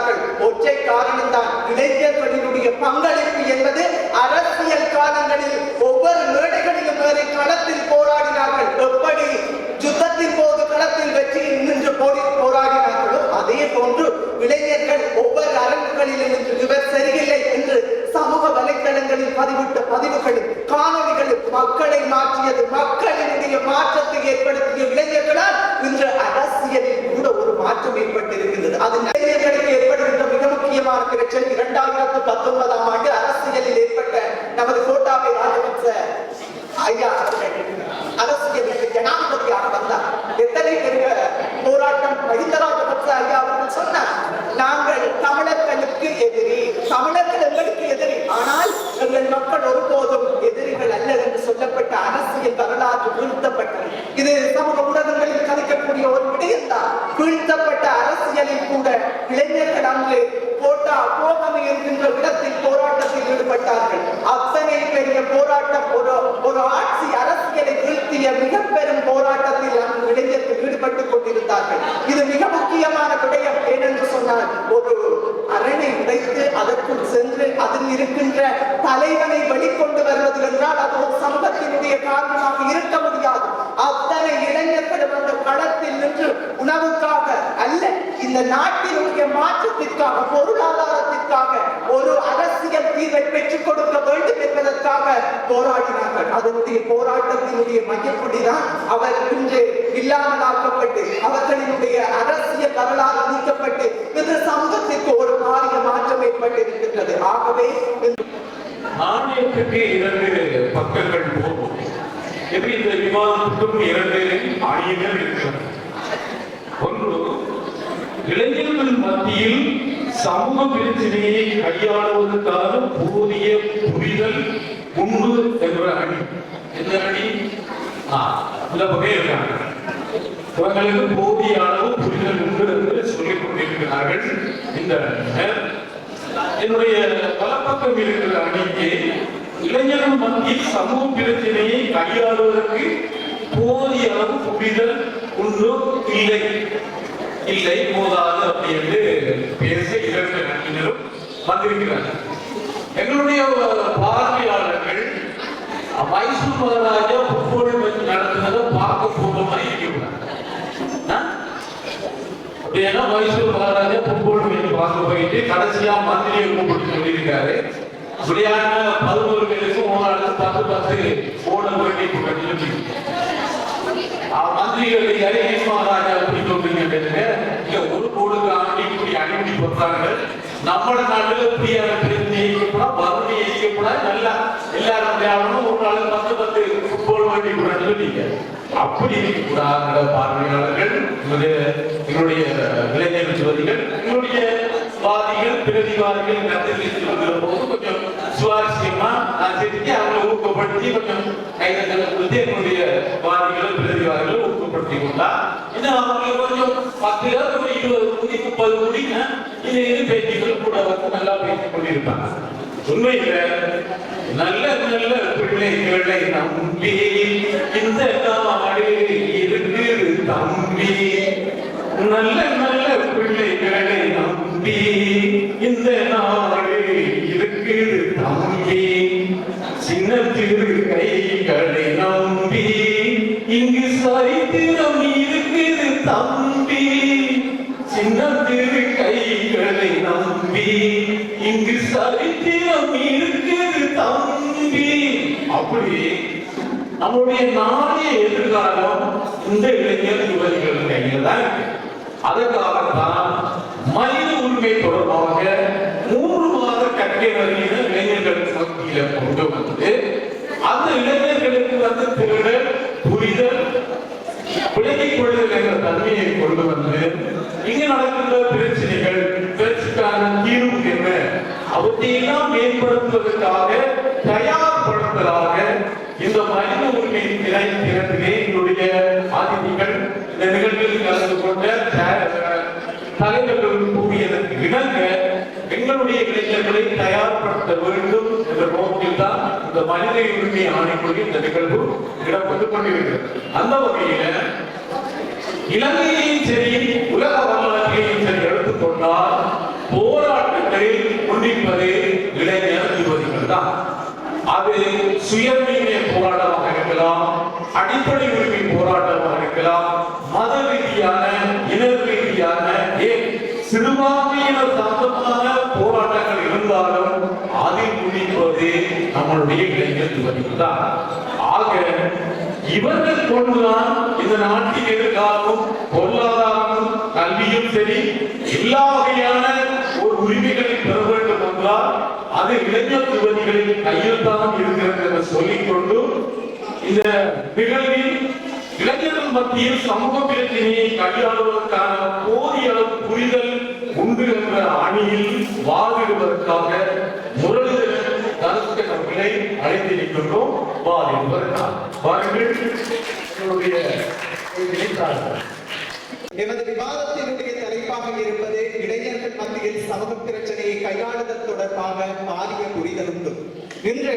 போய்விட்டார்கள் ஒற்றை காரணம்தான் இளைஞர்களினுடைய பங்களிப்பு என்பது அரசியல் காலங்களில் ஒவ்வொரு மேடைகளிலும் வேறு களத்தில் போராடினார்கள். எப்படி யுத்தத்தின் போது களத்தில் வெற்றி நின்று போரி போராடினார்களோ அதே போன்று இளைஞர்கள் ஒவ்வொரு அரங்குகளிலும் இன்று இவர் சரியில்லை என்று சமூக வலைத்தளங்களில் பதிவிட்ட பதிவுகளும் காணொலிகளும் மக்களை மாற்றியது. மக்களினுடைய மாற்றத்தை ஏற்படுத்திய இளைஞர்களால் இன்று அரசியலில் கூட ஒரு மாற்றம் ஏற்பட்டிருக்கிறது. அது இளைஞர்களுக்கு ஏற்படுகின்ற மிக முக்கியமான பிரச்சனை இரண்டாயிரத்து பத்தொன்பதாம் ஆண்டு அரசியலில் ஏற்பட்ட நமது கோட்டாபை ராஜபக்ச ஐயா அவர்கள் அரசியலுக்கு ஜனாதிபதியாக வந்தார் எத்தனை பெரிய போராட்டம் மஹிந்த ராஜபக்ச ஐயா அவர்கள் சொன்னார் நாங்கள் தமிழர்களுக்கு எதிரி தமிழர்கள் எங்களுக்கு எதிரி ஆனால் எங்கள் மக்கள் ஒருபோதும் எதிரிகள் அல்ல என்று சொல்லப்பட்ட அரசியல் வரலாற்று வீழ்த்தப்பட்டது இது சமூக ஊடகங்களில் கதைக்கக்கூடிய ஒரு விடயம்தான் வீழ்த்தப்பட்ட அரசியலில் கூட இளைஞர்கள் அன்று கோட்டா கோகமை என்கின்ற போராட்டத்தில் ஈடுபட்டார்கள். அத்தனை பெரிய போராட்டம் ஒரு ஒரு ஆட்சி அரசியலை வீழ்த்திய மிக பெரும் போராட்டத்தில் அங்கு இளைஞர்கள் ஈடுபட்டுக் கொண்டிருந்தார்கள். இது மிக முக்கியமான விடயம். ஏனென்று சொன்னால் ஒரு அரணை உடைத்து அதற்குள் சென்று அதில் இருக்கின்ற தலைவனை வெளிக்கொண்டு வருவது என்றால் அது ஒரு சமூகத்தினுடைய காரணமாக இருக்க முடியாது. அத்தனை இளைஞர்களும் அந்த களத்தில் நின்று உணவுக்காக அல்ல இந்த நாட்டினுடைய மாற்றத்திற்காக பொருளாதாரத்திற்காக ஒரு அரசியல் தீர்வை பெற்றுக் கொடுக்க வேண்டும் என்பதற்காக போராடினார்கள். அதனுடைய போராட்டத்தினுடைய மையப்புள்ளிதான் அவர் இன்று இல்லாமலாக்கப்பட்டு அவர்களினுடைய அரசியல் வரலாறு நீக்கப்பட்டு இந்த சமூகத்திற்கு ஒரு மாறிய மாற்றம் ஏற்பட்டிருக்கின்றது. ஆகவே ஆணையத்துக்கு இரண்டு பக்கங்கள் போகும். எப்படி இந்த விவாதத்துக்கும் இரண்டு ஆணையங்கள் இருக்கிறது ஒன்று இளைஞர்கள் மத்தியில் சமூக பிரச்சனையை கையாளுவதற்காக போதிய புரிதல் உண்டு என்ற அணி. எந்த அணி? ஆ, இருக்காங்க. இவங்களுக்கு போதிய அளவு புரிதல் உண்டு என்று சொல்லிக் கொண்டிருக்கிறார்கள். இந்த என்னுடைய வலப்பக்கம் இருக்கிற அணிக்கு இளைஞர்கள் மத்தியில் சமூக பிரச்சனையை கையாளுவதற்கு போதிய அளவு புரிதல் உண்டு? இல்லை. இல்லை போதாது அப்படி என்று பேச இரண்டு அணியினரும் வந்திருக்கிறார்கள். எங்களுடைய பார்வையாளர்கள் மைசூர் மகாராஜா ஃபுட்பால் மேட்ச் நடத்துனதை பார்க்க போகணுமா இருக்கிறாங்க அப்படின்னா மைசூர் மகாராஜா ஃபுட்பால் மேட்ச் பார்க்க போயிட்டு கடைசியா மந்திரியை கூப்பிட்டு சொல்லியிருக்காரு விளையாட பதினோரு பேருக்கு ஒரு பத்து பத்து ஓட வேண்டி கட்டி மந்திரிகளை யாரே மகாராஜா எப்படி சொல்றீங்க இங்க ஒரு கோடுக்கு ஆண்டி இப்படி அனுப்பி போட்டாங்க நம்ம நாட்டுல இப்படியான பிரச்சனை கூட வறுமை கூட நல்லா எல்லாரும் விளையாடணும். ஒரு நாள் பத்து பத்து ஃபுட்பால் வேண்டி கூடாதுன்னு நீங்க அப்படி இருக்கக்கூடாத பார்வையாளர்கள் எங்களுடைய எங்களுடைய இளைஞர் ஜோதிகள் எங்களுடைய வாதிகள் பிரதிவாதிகள் கருத்தில் சொல்கிற போது கொஞ்சம் சுவாரஸ்யமா நான் செஞ்சு அவங்களை ஊக்கப்படுத்தி கொஞ்சம் கைதங்களை கொடுத்து எங்களுடைய வாதிகள் பிரதிவாதிகளை ஊக்கப்படுத்தி கொண்டா இன்னும் அவங்களை கொஞ்சம் பத்து பேர் ஒரு இருபது கோடி முப்பது கோடி இது இது பேச்சுகள் கூட வந்து நல்லா பேசிக் கொண்டிருப்பாங்க. உண்மையில நல்ல நல்ல பிள்ளைகளை நம்பி இந்த நாடு இருக்கு தம்பி. நல்ல நல்ல பிள்ளைகளை இந்த நாடு இருக்கு தம்பி சின்ன திரு கைகளை நம்பி இங்கு சரித்திரம் இருக்குது தம்பி. சின்ன திரு கைகளை நம்பி இங்கு சரித்திரம் இருக்குது தம்பி. அப்படி நம்முடைய நாளைய எதிர்காலம் இந்த இளைஞர் யுவதிகள் கையில் தான் இருக்கு. அதற்காகத்தான் உரிமை மூன்று மாத கற்கை இளைஞர்களுக்கு மத்தியில கொண்டு வந்து அந்த இளைஞர்களுக்கு வந்து திருடல் புரிதல் விலகிக் கொள்ளுதல் என்ற தன்மையை கொண்டு வந்து இங்கு நடக்கின்ற பிரச்சனைகள் பிரச்சனைக்கான தீர்வு என்ன? அவற்றையெல்லாம் மேம்படுத்துவதற்காக தயார்படுத்தலாக இந்த மனித உரிமை திரை திறத்திலே என்னுடைய அதிதிகள் இந்த நிகழ்வில் கலந்து கொண்ட எங்களுடைய இளைஞர்களை தயார்படுத்த வேண்டும் என்ற நோக்கில் தான் இந்த மனித உரிமை ஆணைக்குழு இந்த நிகழ்வு கொண்டு கொண்டிருக்கிறது. அந்த வகையில இலங்கையையும் சரி உலக வரலாற்றையும் சரி எடுத்துக்கொண்டால் போராட்டங்களில் முன்னிப்பது இளைஞர் யுவதிகள் தான் அது சுயமீனிய போராட்டமாக இருக்கலாம் அடிப்படை உரிமை போராட்டமாக இருக்கலாம் மத ரீதியான இன ரீதியான ஏன் சினிமா அதில் முன்னிப்பது நம்மளுடைய இளைஞர் யுவதிகள் தான் ஆக இவர்கள் கொண்டுதான் இந்த நாட்டின் எதிர்காலமும் பொருளாதாரமும் கல்வியும் சரி எல்லா வகையான ஒரு உரிமைகளை பெற வேண்டும் என்றால் அது இளைஞர் யுவதிகளின் கையில் தான் இருக்கிறது என்று சொல்லிக்கொண்டு இந்த நிகழ்வில் இளைஞர்கள் மத்தியில் சமூக பிரச்சனையை கையாளுவதற்கான போதிய அளவு புரிதல் உண்டு என்ற அணியில் வாழ்விடுவதற்காக வாதிடுவதற்காக முரளிதரன் அழைத்து அவர்களை வாருங்கள் எமது விவாதத்தினுடைய தலைப்பாக இருப்பது இளைஞர்கள் மத்தியில் சமூக பிரச்சனையை கையாளுதல் தொடர்பாக பாரிய புரிதல் இன்று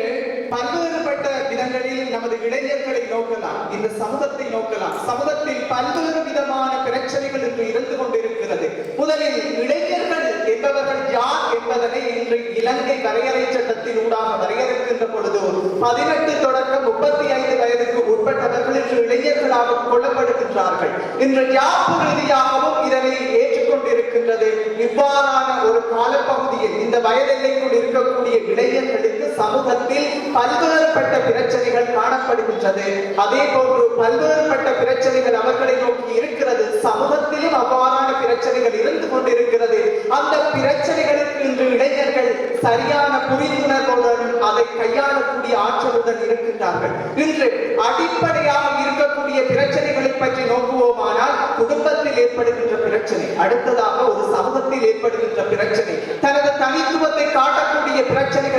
பல்வேறுபட்ட விதங்களில் நமது இளைஞர்களை நோக்கலாம். இந்த சமூகத்தை நோக்கலாம். சமூகத்தில் பல்வேறு விதமான பிரச்சனைகள் இன்று இருந்து கொண்டிருக்கிறது. முதலில் இளைஞர்கள் என்பவர்கள் யார் என்பதனை இன்று இலங்கை வரையறை சட்டத்தின் ஊடாக வரையறுக்கின்ற பொழுது பதினெட்டு தொடக்கம் முப்பத்தி ஐந்து வயதுக்கு உட்பட்டவர்கள் இன்று இளைஞர்களாக கொல்லப்படுகின்றார்கள் இன்று யாப்பு ரீதியாகவும் இதனை ஏற்றுக்கொண்டிருக்கின்றது. இவ்வாறான ஒரு காலப்பகுதியில் இந்த வயதெல்லைக்குள் இருக்கக்கூடிய இளைஞர்களுக்கு சமூகத்தில் பல்வேறுபட்ட பிரச்சனைகள் காணப்படுகின்றது. அதே போன்று பல்வேறுபட்ட பிரச்சனைகள் அவர்களை நோக்கி இருக்கிறது. சமூகத்திலும் அவ்வாறான பிரச்சனைகள் இருந்து கொண்டிருக்கிறது. அந்த பிரச்சனைகளுக்கு இன்று இளைஞர்கள் சரியான புரிந்துணர்வுடன் அதை கையாளக்கூடிய ஆற்றலுடன் இருக்கின்றார்கள். இன்று அடிப்படையாக இருக்கக்கூடிய பிரச்சனைகளை பற்றி நோக்குவோமானால் குடும்பத்தில் ஏற்படுகின்ற பிரச்சனை அடுத்ததாக ஒரு சமூகத்தில் ஏற்படுகின்ற பிரச்சனை. தனது தனித்துவத்தை காட்டக்கூடிய பிரச்சனை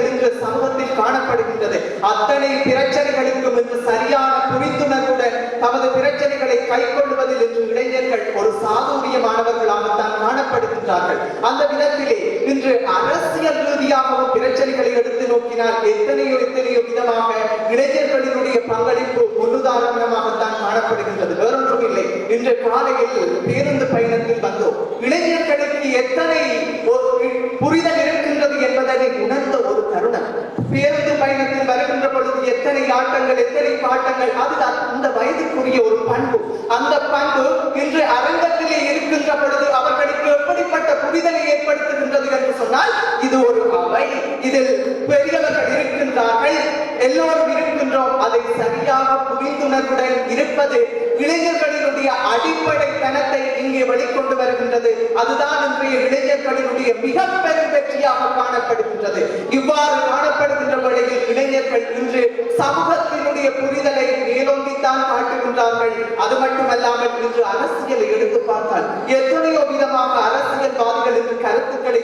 அத்தனை பிரச்சனைகளுக்கும் இன்று சரியான புரிந்துணர்வுடன் தமது பிரச்சனைகளை கைக்கொள்வதில் இன்று இளைஞர்கள் ஒரு சாதுரியமானவர்களாகத்தான் காணப்படுகின்றார்கள். அந்த விதத்திலே இன்று அரசியல் ரீதியாகவும் பிரச்சனைகளை எடுத்து நோக்கினால் எத்தனையோ எத்தனையோ விதமாக இளைஞர்களினுடைய பங்களிப்பு முன்னுதாரணமாகத்தான் காணப்படுகின்றது. வேறொன்றும் இல்லை இன்று காலையில் பேருந்து பயணத்தில் வந்தோம். இளைஞர்களுக்கு எத்தனை புரிதல் இருக்கின்றது என்பதனை உணர்ந்த ஒரு தருணம் பேருந்து பயணத்தில் வருகின்ற பொழுது எத்தனை ஆட்டங்கள் எத்தனை பாட்டங்கள் அது அந்த வயதுக்குரிய ஒரு பண்பு. அந்த பண்பு இன்று அரங்கத்திலே இருக்கின்ற பொழுது அவர்களுக்கு எப்படிப்பட்ட புரிதலை ஏற்படுத்துகின்றது என்று சொன்னால் இது ஒரு அவை. இதில் பெரியவர்கள் இருக்கின்றார்கள் எல்லோரும் இருக்கின்றோம். அதை சரியாக புரிந்துணர்வுடன் இருப்பது இளைஞர்களினுடைய அடிப்படை தனத்தை இங்கே வெளிக்கொண்டு வருகின்றது. அதுதான் இன்றைய இளைஞர்களினுடைய மிக பெரும் வெற்றியாக காணப்படுகின்றது. இவ்வாறு காணப்படும் வேளையில் இளைஞர்கள் இன்று சமூகத்தினுடைய புரிதலை மேலோங்கித்தான் காட்டுகின்றார்கள். அது மட்டுமல்லாமல் இன்று அரசியலை எடுத்து பார்த்தால் எத்தனையோ விதமாக அரசியல்வாதிகள் இன்று கருத்துக்களை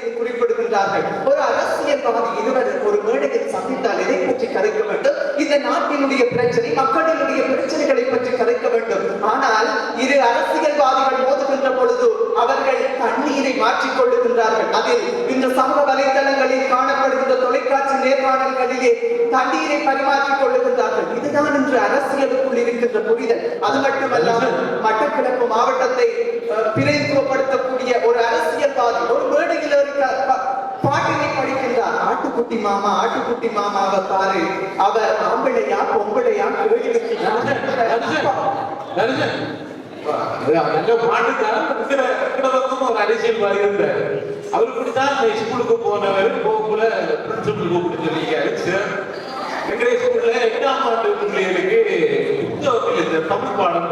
குறிப்பிடுகின்றார்கள் ஒரு அரசியல்வாதி இருவர் ஒரு மேடையில் சந்தித்தால் எதை பற்றி கதைக்க வேண்டும்? இந்த நாட்டினுடைய பிரச்சனை மக்களினுடைய பிரச்சனைகளை பற்றி கதைக்க வேண்டும். ஆனால் இரு அரசியல்வாதிகள் மோதுகின்ற பொழுது அவர்கள் தண்ணீரை மாற்றிக் கொள்ளுகின்றார்கள். அதில் இந்த சமூக வலைதளங்களில் காணப்படுகின்ற தொலைக்காட்சி நேர்காணல்களிலே தண்ணீரை பரிமாற்றிக் கொள்ளுகின்றார்கள். இதுதான் இன்று அரசியலுக்குள் இருக்கின்ற புரிதல். அது மட்டுமல்லாமல் மட்டக்களப்பு மாவட்டத்தை பிரதித்துவப்படுத்தக்கூடிய ஒரு அரசியல்வாதி ஒரு மேடையில் இருக்க ப- பாட்டினை படிக்கின்றார் ஆட்டுக்குட்டி மாமா ஆட்டுக்குட்டி மாமாவை பாரு. அவர் ஆம்பளையா பொம்பளையா ஒரு அரசியல்வாதி இருந்தார் அவர் ஸ்கூலுக்கு போனவர் போகும்போல பிரின்சிபல் கூப்பிட்டு சொல்லியிருக்காரு சார் எங்களுடைய ஸ்கூல்ல எட்டாம் ஆண்டு பிள்ளைகளுக்கு புத்தகத்தில் இந்த தமிழ் பாடம்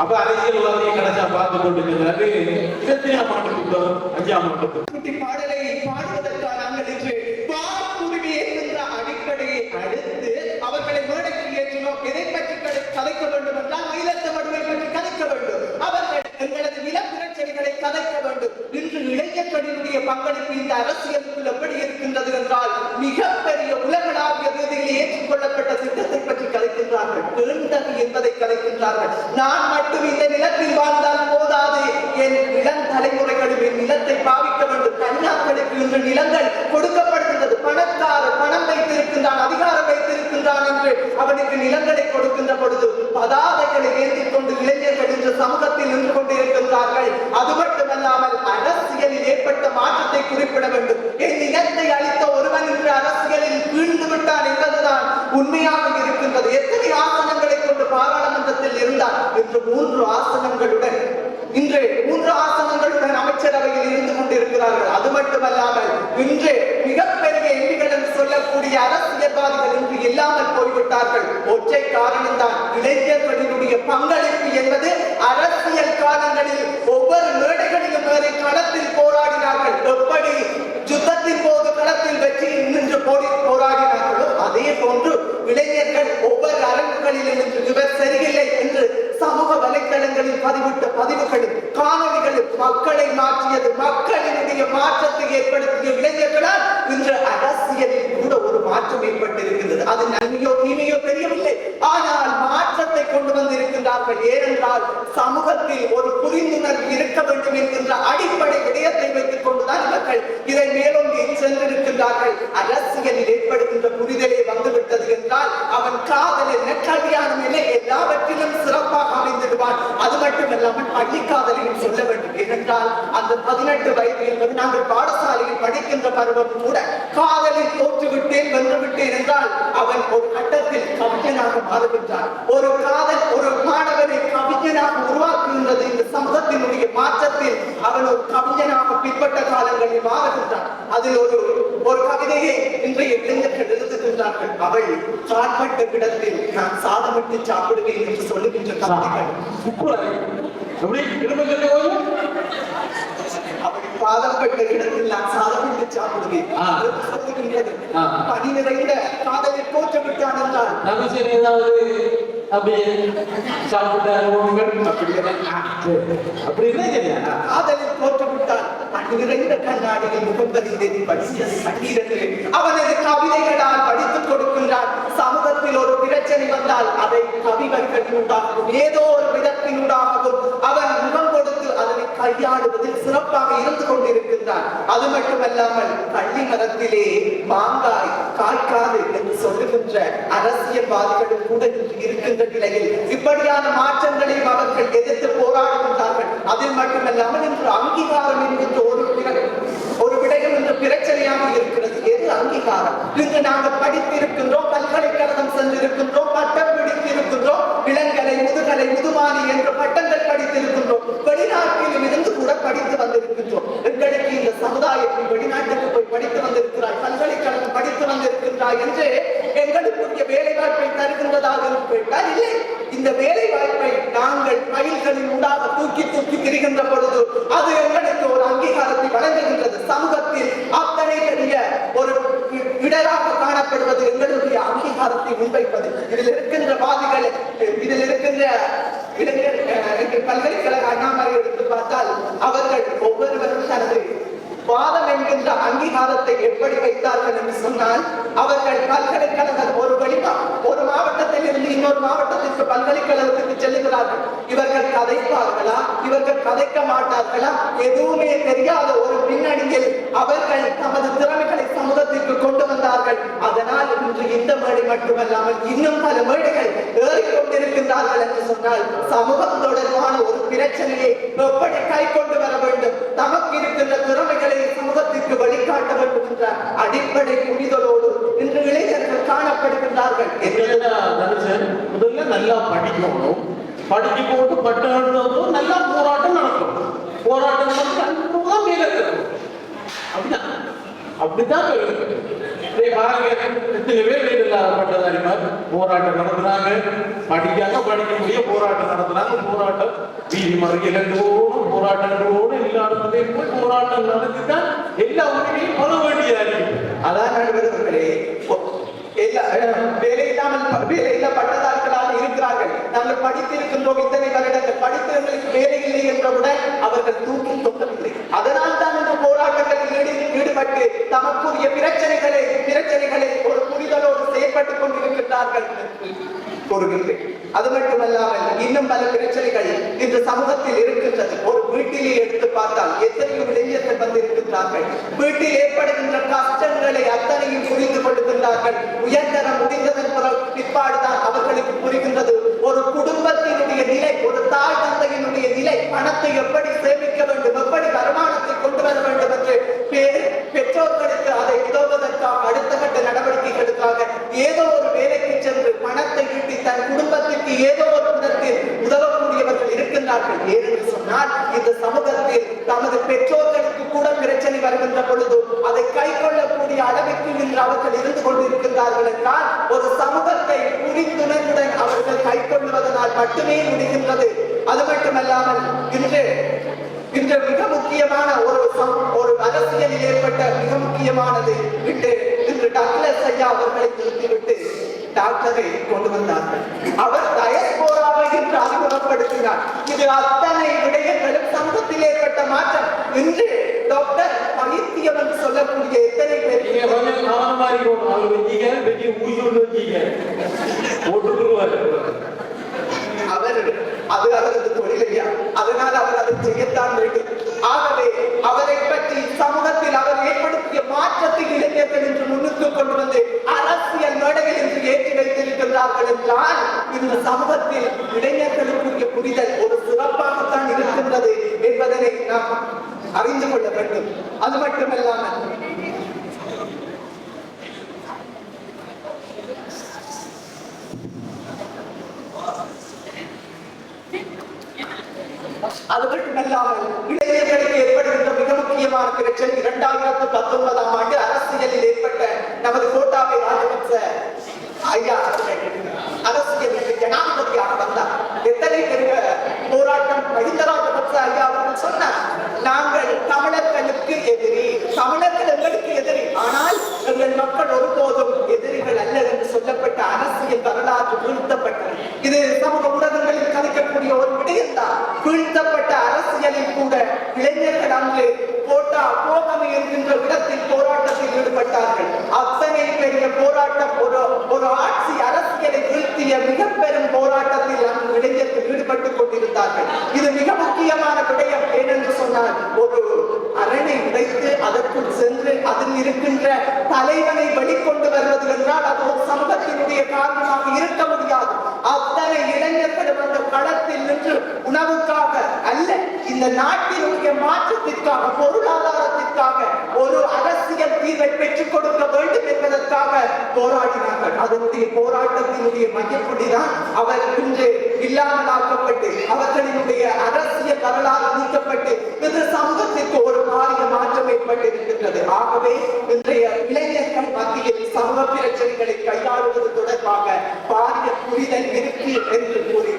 அப்ப அரசியல்வாதியை கடைசா பார்த்து கொண்டு சொன்னாரு எத்தனையாம் ஆண்டு புத்தகம் அஞ்சாம் ஆண்டு குட்டி பாடலை நாங்கள் இன்று வாக்குரிமை என்கின்ற அடிப்படையை அடுத்து அவர்களை மேடைக்கு ஏற்றினோம் எதை பற்றி கதை- கதைக்க வேண்டும் என்றால் மயிலத்தமடுவை பற்றி கதைக்க வேண்டும் அவர்கள் எங்களது நில பிரச்சனைகளை கதைக்க வேண்டும் இன்று இளைஞர்களினுடைய பங்களிப்பு இந்த அரசியலுக்குள் எப்படி இருக்கின்றது என்றால் மிகப்பெரிய உலகளாவிய ரீதியில் ஏற்றுக்கொள்ளப்பட்ட திட்டத்தை பற்றி கலைக்கின்றார்கள். பெருந்தகு என்பதை கலைக்கின்றார்கள். நான் மட்டும் இந்த நிலத்தில் வாழ்ந்தால் போதாது. என் இளம் தலைமுறைகளும் என் நிலத்தை பாவிக்க வேண்டும். தனியார்களுக்கு இன்று நிலங்கள் கொடுக்கப்படுகின்றது. பணக்கார பணம் வைத்திருக்கின்றான் அதிகாரம் வைத்திருக்கின்றான் என்று அவனுக்கு நிலங்களை கொடுக்கின்ற பொழுது பதாதைகளை ஏந்திக் கொண்டு இளைஞர்கள் இன்று சமூகத்தில் நின்று கொண்டிருக்கின்றார்கள் அது மட்டுமல்லாமல் அரசியலில் ஏற்பட்ட மாற்றத்தை குறிப்பிட வேண்டும் என் நிலத்தை அளித்த ஒருவன் இன்று அரசியலில் வீழ்ந்து விட்டான் என்பதுதான் உண்மையாக இருக்கின்றது எத்தனை ஆசனங்களை கொண்டு பாராளுமன்றத்தில் இருந்தார் இன்று மூன்று ஆசனங்களுடன் இன்று மூன்று ஆசனங்களுடன் அமைச்சரவையில் இருந்து கொண்டிருக்கிறார்கள். அது மட்டுமல்லாமல் இன்று மிகப்பெரிய எம்பிகள் என்று சொல்லக்கூடிய அரசியல்வாதிகள் இன்று இல்லாமல் போய்விட்டார்கள். ஒற்றை காரணம்தான் இளைஞர்களினுடைய பங்களிப்பு என்பது அரசியல் காலங்களில் ஒவ்வொரு மேடைகளிலும் வேறு களத்தில் போராடினார்கள் எப்படி யுத்தத்தின் போது களத்தில் வெற்றி நின்று போடி போராடினார்களோ அதே போன்று இளைஞர்கள் ஒவ்வொரு அரங்குகளிலும் நின்று இவர் சரியில்லை என்று சமூக வலைத்தளங்களில் பதிவிட்ட பதிவுகளும் காணொலிகளும் மக்களை மாற்றியது மக்களினுடைய மாற்றத்தை ஏற்படுத்திய இளைஞர்களால் இன்று அரசியலில் கூட ஒரு மாற்றம் ஏற்பட்டிருக்கின்றது. அது நன்மையோ தீமையோ தெரியவில்லை. ஆனால் மாற்றத்தை கொண்டு வந்திருக்கின்றார்கள். ஏனென்றால் சமூகத்தில் ஒரு புரிந்துணர்வு இருக்க வேண்டும் என்கின்ற அடிப்படை விடயத்தை வைத்துக் கொண்டுதான் இவர்கள் இதை மேலோங்கி சென்றிருக்கின்றார்கள். அரசியலில் ஏற்படுகின்ற புரிதலே வந்துவிட்டது என்றால் அவன் காதலில் கல்யாணம் நிலை எல்லாவற்றிலும் மட்டுமல்லாமல் பள்ளி காதலையும் சொல்ல வேண்டும். ஏனென்றால் அந்த பதினெட்டு வயது என்பது நாங்கள் பாடசாலையில் படிக்கின்ற பருவம் கூட காதலில் தோற்றுவிட்டேன் வந்துவிட்டேன் என்றால் அவன் ஒரு கட்டத்தில் கவிஞனாக மாறுகின்றான். ஒரு காதல் ஒரு மாணவனை கவிஞனாக உருவாக்குகின்றது இந்த சமூகத்தினுடைய மாற்றத்தில் அவன் ஒரு கவிஞனாக பிற்பட்ட காலங்களில் மாறுகின்றான். அதில் ஒரு ஒரு கவிதையை இன்றைய இளைஞர்கள் எழுதுகின்றார்கள். அவள் காட்பட்ட கிடத்தில் நான் சாதமிட்டு சாப்பிடுவேன் என்று சொல்லுகின்ற கவிதைகள். உப்புரை. எப்படி திரும்ப சொல்லி போதும் அவள் பாதப்பட்ட இடத்தில் நான் சாதமிட்டு சாப்பிடுவேன். பணி நிறைந்த காதலில் தோற்றவிட்டான் என்றால் நகைச்சுவை ஏதாவது அப்படியே சாப்பிட்ட அனுபவங்கள் அப்படி அப்படி இருந்தா நிறைந்த கண்ணாடியில் முகம்பதில் தேதி படித்த சங்கீதத்தில் அவனது கவிதைகளால் படித்துக் கொடுக்கின்றார். சமூகத்தில் ஒரு பிரச்சனை வந்தால் அதை கவிவர்களினூடாகவும் ஏதோ ஒரு விதத்தினூடாகவும் அவன் முகம் கையாளுவதில் சிறப்பாக இருந்து கொண்டிருக்கின்றார். அது மட்டுமல்லாமல் பள்ளி மரத்திலே மாங்காய் காய்க்காது என்று சொல்லுகின்ற அரசியல்வாதிகளும் கூட இருக்கின்ற நிலையில் இப்படியான மாற்றங்களையும் அவர்கள் எதிர்த்து போராடுகின்றார்கள். அதில் மட்டுமல்லாமல் இன்று அங்கீகாரம் என்கின்ற ஒரு ஒரு விடயம் என்ற பிரச்சனையாக இருக்கிறது. எது அங்கீகாரம்? இன்று நாங்கள் படித்திருக்கின்றோம் பல்கலைக்கழகம் சென்றிருக்கின்றோம் பட்டம் பிடித்திருக்கின்றோம் இளங்கலை முதுகலை முதுமானி என்ற பட்டம் படித்திருக்கின்றோம். வெளிநாட்டிலும் இருந்து கூட படித்து வந்திருக்கின்றோம். எங்களுக்கு இந்த சமுதாயத்தில் வெளிநாட்டுக்கு போய் படித்து வந்திருக்கிறாய். பல்கலைக்கழகம் படித்து வந்திருக்கின்றாய் என்று எங்களுக்குரிய வேலை வாய்ப்பை தருகின்றதாக கேட்டால் இல்லை. இந்த வேலை வாய்ப்பை நாங்கள் பயில்களின் ஊடாக தூக்கி தூக்கி திரிகின்ற பொழுது அது எங்களுக்கு ஒரு அங்கீகாரத்தை வழங்குகின்றது. சமூகத்தில் அத்தனை பெரிய ஒரு இடராக காணப்படுவது எங்களுடைய அங்கீகாரத்தை முன்வைப்பது. இதில் இருக்கின்ற வாதிகள் இதில் இருக்கின்ற பல்கலைக்கழக அண்ணாமலை எடுத்து பார்த்தால் அவர்கள் ஒவ்வொருவரும் தனது வாதம் என்கின்ற அங்கீகாரத்தை எப்படி வைத்தார்கள் என்று சொன்னால் அவர்கள் பல்கலைக்கழகம் ஒரு வழிமா ஒரு மாவட்டத்தில் இருந்து இன்னொரு மாவட்டத்திற்கு பல்கலைக்கழகத்துக்கு செல்லுகிறார்கள். இவர்கள் கதைப்பார்களா? இவர்கள் கதைக்க மாட்டார்களா? எதுவுமே தெரியாத ஒரு பின்னணியில் அவர்கள் தமது திறமைகளை சமூகத்திற்கு கொண்டு வந்தார்கள். அதனால் இன்று இந்த மேடை மட்டுமல்லாமல் இன்னும் பல மேடைகள் ஏறிக்கொண்டிருக்கின்றார்கள் என்று சொன்னால் சமூகம் தொடர்பான ஒரு பிரச்சனையை எப்படி கை கொண்டு வர வேண்டும்? தமக்கு இருக்கின்ற திறமைகளை சமூகத்திற்கு வழிகாட்ட வேண்டும் என்ற அடிப்படை புரிதலோடு இன்று இளைஞர்கள் காணப்படுகின்றார்கள். முதல்ல நல்லா படிக்கணும். படிக்க போட்டு பட்டம் எடுத்ததும் நல்லா போராட்டம் நடக்கும் போராட்டம் நடத்தி அதுக்கப்புறம் மேல இருக்கணும் அப்படிதான் அப்படித்தான் எத்தனை பேர் வீடு இல்லாத பட்டதாரிமார் போராட்டம் நடத்துனாங்க படிக்காம படிக்க போராட்டம் நடத்துனாங்க போராட்டம் வீதி மறியல் ஓடும் இல்லாத போராட்டம் நடத்தி எல்லா உரிமையும் பெற வேண்டியதா இருக்கு அதான் நடுவர்களே வேலை இல்லாமல் இருக்கிறார்கள். நாங்கள் படித்திருக்கின்றோம் இத்தனை வருடங்கள். படித்தவர்களுக்கு வேலை இல்லை என்றவுடன் அவர்கள் தூக்கி அதனால் தான் இந்த செயல்பட்டு தமக்குரிய பிரச்சனைகளை பிரச்சனைகளை ஒரு புரிதலோடு செயல்பட்டுக் கொண்டிருக்கின்றார்கள் கூறுகின்றேன். அது மட்டுமல்லாமல் இன்னும் பல பிரச்சனைகள் இந்த சமூகத்தில் இருக்கின்றது. ஒரு வீட்டிலே எடுத்து பார்த்தால் எத்தனையோ இளைஞர்கள் வந்திருக்கின்றார்கள். வீட்டில் ஏற்படுகின்ற கஷ்டங்களை அத்தனையும் புரிந்து கொள்ளுகின்றார்கள் உயர்தரம் முடிந்ததன் பிற்பாடுதான் அவர்களுக்கு புரிகின்றது. ஒரு குடும்பத்தினுடைய நிலை ஒரு தாய் தந்தையினுடைய நிலை பணத்தை எப்படி சேமிக்க வேண்டும் எப்படி வருமானத்தை கொண்டு வேண்டும் என்று பெற்றோர்களுக்கு அதை உதவுவதற்காக அடுத்த கட்ட நடவடிக்கைகளுக்காக ஏதோ ஒரு வேலைக்கு சென்று பணத்தை ஈட்டி தன் குடும்பத்திற்கு ஏதோ ஒரு விதத்தில் உதவக்கூடியவர்கள் இருக்கின்றார்கள். ஏனென்று சொன்னால் இந்த சமூகத்தில் தமது பெற்றோர்களுக்கு கூட பிரச்சனை வருகின்ற பொழுது அதை கை கொள்ளக்கூடிய அளவிற்கு இன்று அவர்கள் இருந்து கொண்டிருக்கின்றார்கள் என்றால் ஒரு சமூகத்தை புரிந்துணர்வுடன் அவர்கள் கை கொள்வதனால் மட்டுமே முடிகின்றது. அது மட்டுமல்லாமல் இன்று இன்று மிக முக்கியமான ஒரு ஒரு அரசியலில் ஏற்பட்ட மிக முக்கியமானது இன்று இன்று டக்ளஸ் ஐயா அவர்களை நிறுத்திவிட்டு டாக்டரை கொண்டு வந்தார்கள். அவர் டயஸ்போராவை என்று அறிமுகப்படுத்தினார். இது அத்தனை விடயங்களும் சமூகத்தில் ஏற்பட்ட மாற்றம். இன்று டாக்டர் பைத்தியம் என்று சொல்லக்கூடிய எத்தனை பேர் நீங்க கவனமா இருக்கணும் வெட்டி ஊசி அவர் அது அவரது தொழிலையா அதனால் அவர் அதை செய்யத்தான் வேண்டும். ஆகவே அவரை பற்றி சமூகத்தில் அவர் ஏற்படுத்திய மாற்றத்தை இளைஞர்கள் என்று முன்னுக்கு கொண்டு வந்து அரசியல் மேடையில் என்று ஏற்றி வைத்திருக்கின்றார்கள் என்றால் இந்த சமூகத்தில் இளைஞர்களுக்குரிய புரிதல் ஒரு சிறப்பாகத்தான் இருக்கின்றது என்பதனை நாம் அறிந்து கொள்ள வேண்டும். அது மட்டுமல்லாமல் அது மட்டுமல்லாமல் இளைஞர்களுக்கு ஏற்படுகின்ற மிக முக்கியமான பிரச்சனை இரண்டாயிரத்து பத்தொன்பதாம் ஆண்டு அரசியலில் ஏற்பட்ட நமது கோட்டாபை ராஜபக்ச ஐயா அரசியல் அரசியலுக்கு ஜனாதிபதியாக வந்தார். எத்தனை பெரிய போராட்டம் மகிந்த ராஜபக்ச ஐயா அவர்கள் சொன்னார் நாங்கள் தமிழர்களுக்கு எதிரி தமிழர்கள் எங்களுக்கு எதிரி. ஆனால் எங்கள் மக்கள் ஒருபோதும் எதிரிகள் அல்ல என்று சொல்லப்பட்ட அரசியல் வரலாற்று வீழ்த்தப்பட்டது. இது சமூக ஊடகங்களில் கதைக்கக்கூடிய ஒரு விடயம்தான். வீழ்த்தப்பட்ட அரசியலில் கூட இளைஞர்கள் அங்கு போட்டா போகமை இருக்கின்ற இடத்தில் போராட்டத்தில் ஈடுபட்டார்கள். அத்தனை பெரிய போராட்டம் ஒரு ஒரு ஆட்சி அரசியலை வீழ்த்திய மிக பெரும் போராட்டத்தில் அங்கு இளைஞர்கள் ஈடுபட்டுக் கொண்டிருந்தார்கள். இது மிக முக்கியமான விடயம் ஏனென்று சொன்னால் ஒரு அரணை உடைத்து அதற்குள் சென்று அதில் இருக்கின்ற தலைவனை வெளிக்கொண்டு வருவது என்றால் அது ஒரு சம்பத்தினுடைய காரணமாக இருக்க முடியாது. அத்தனை இளைஞர்களும் அந்த களத்தில் நின்று உணவுக்காக அல்ல இந்த நாட்டினுடைய மாற்றத்திற்காக பொருளாதார ஒரு அரசியல் தீர்வை பெற்றுக் கொடுக்க வேண்டும் என்பதற்காக போராடினார்கள். அதனுடைய போராட்டத்தினுடைய மையப்புள்ளிதான் அவர் இன்று இல்லாமலாக்கப்பட்டு அவர்களினுடைய அரசியல் வரலாறு நீக்கப்பட்டு இந்த சமூகத்திற்கு ஒரு பாரிய மாற்றம் ஏற்பட்டிருக்கின்றது. ஆகவே இன்றைய இளைஞர்கள் மத்தியில் சமூக பிரச்சனைகளை கையாளுவது தொடர்பாக பாரிய புரிதல் இருக்கு என்று கூறி